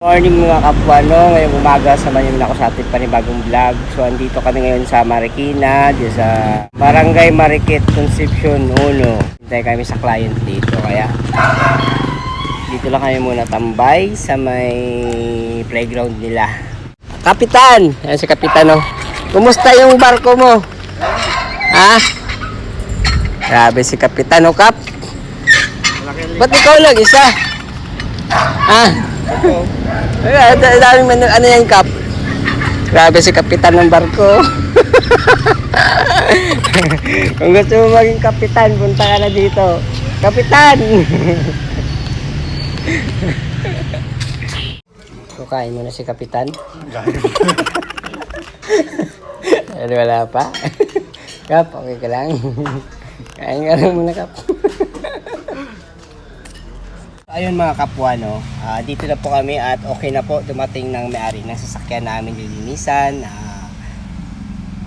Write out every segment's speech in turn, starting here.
Morning mga kapwa, no? Ngayong umaga samayin ako sa ating panibagong vlog. So, andito kami ngayon sa Marikina, dito sa Barangay Marikit, Concepcion 1. Hintay kami sa client dito, kaya dito lang kami muna tambay sa may playground nila. Kapitan! Ayan si Kapitan, no? Kumusta yung barko mo? Ha? Grabe si Kapitan, no, Kap? Ba't ikaw lang isa? Ha? Ay, ang da- daming man, ano yan, Kap? Grabe si kapitan ng barko. Kung gusto mo maging kapitan, punta ka na dito. Kapitan! Kukain mo na si kapitan? ano, wala pa? Kap, okay ka lang? Kain ka lang muna, Kap. Ayun mga kapwa, no? Ah, dito na po kami at okay na po dumating ng may-ari ng sasakyan namin lilinisan. ah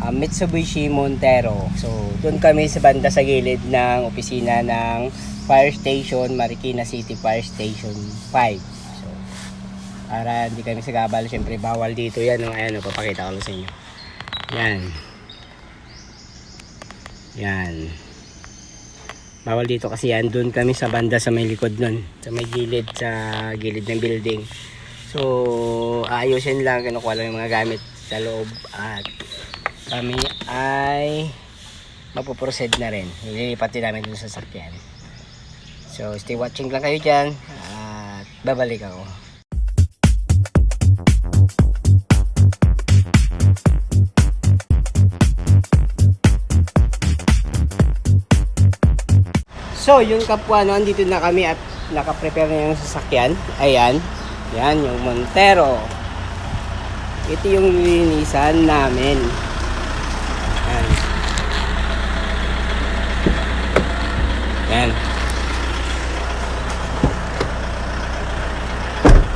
ah, Mitsubishi Montero. So, doon kami sa banda sa gilid ng opisina ng Fire Station, Marikina City Fire Station 5. So, para hindi kami sagabal, syempre bawal dito yan. No? Ayan, papakita ko lang sa inyo. Yan. Yan. Bawal dito kasi yan. Doon kami sa banda sa may likod nun. Sa may gilid, sa gilid ng building. So, ayusin lang. Kinukuha lang yung mga gamit sa loob. At kami ay mapuproceed na rin. Lilipat din namin dun sa sakyan. So, stay watching lang kayo dyan. At babalik ako. So, yung kapwa, no, andito na kami at nakaprepare na yung sasakyan. Ayan. Yan, yung Montero. Ito yung linisan namin. Ayan. Yan.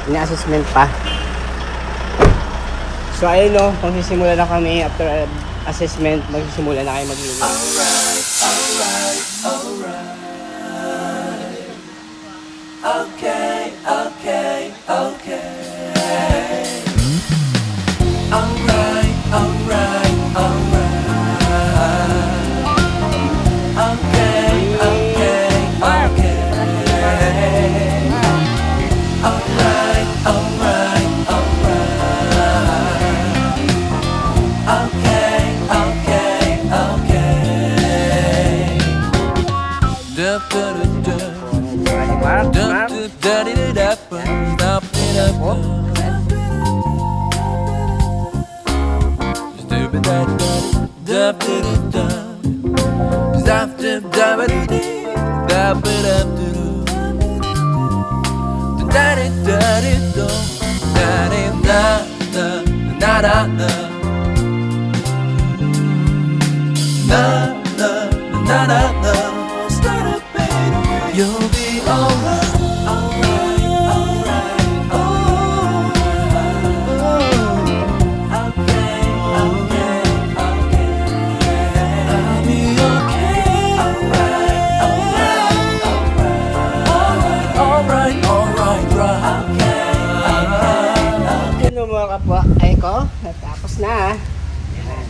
Ina-assessment pa. So, ayun no, magsisimula na kami after uh, assessment, magsisimula na kayo maglinis. Okay, okay, okay. Mark, Da Mark. da da da da da da da da. Da ay ko, natapos na. Yan.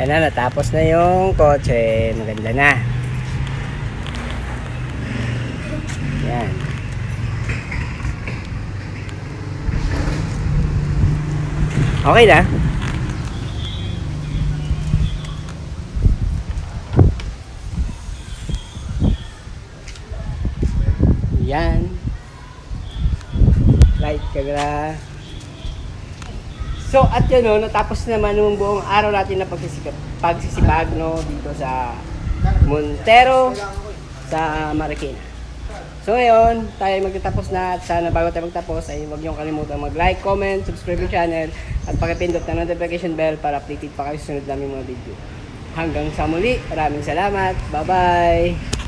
Yan na, natapos na yung kotse. Maganda na. Yan. Okay na. Yan. Light camera. So, at yun, no, natapos naman yung buong araw natin na pagsisikap, pagsisipag, no, dito sa Montero, sa Marikina. So, ngayon, tayo magtatapos na at sana bago tayo magtapos ay huwag niyong kalimutan mag-like, comment, subscribe yung channel at pakipindot ng notification bell para updated pa kayo sa sunod namin mga video. Hanggang sa muli, maraming salamat. Bye-bye!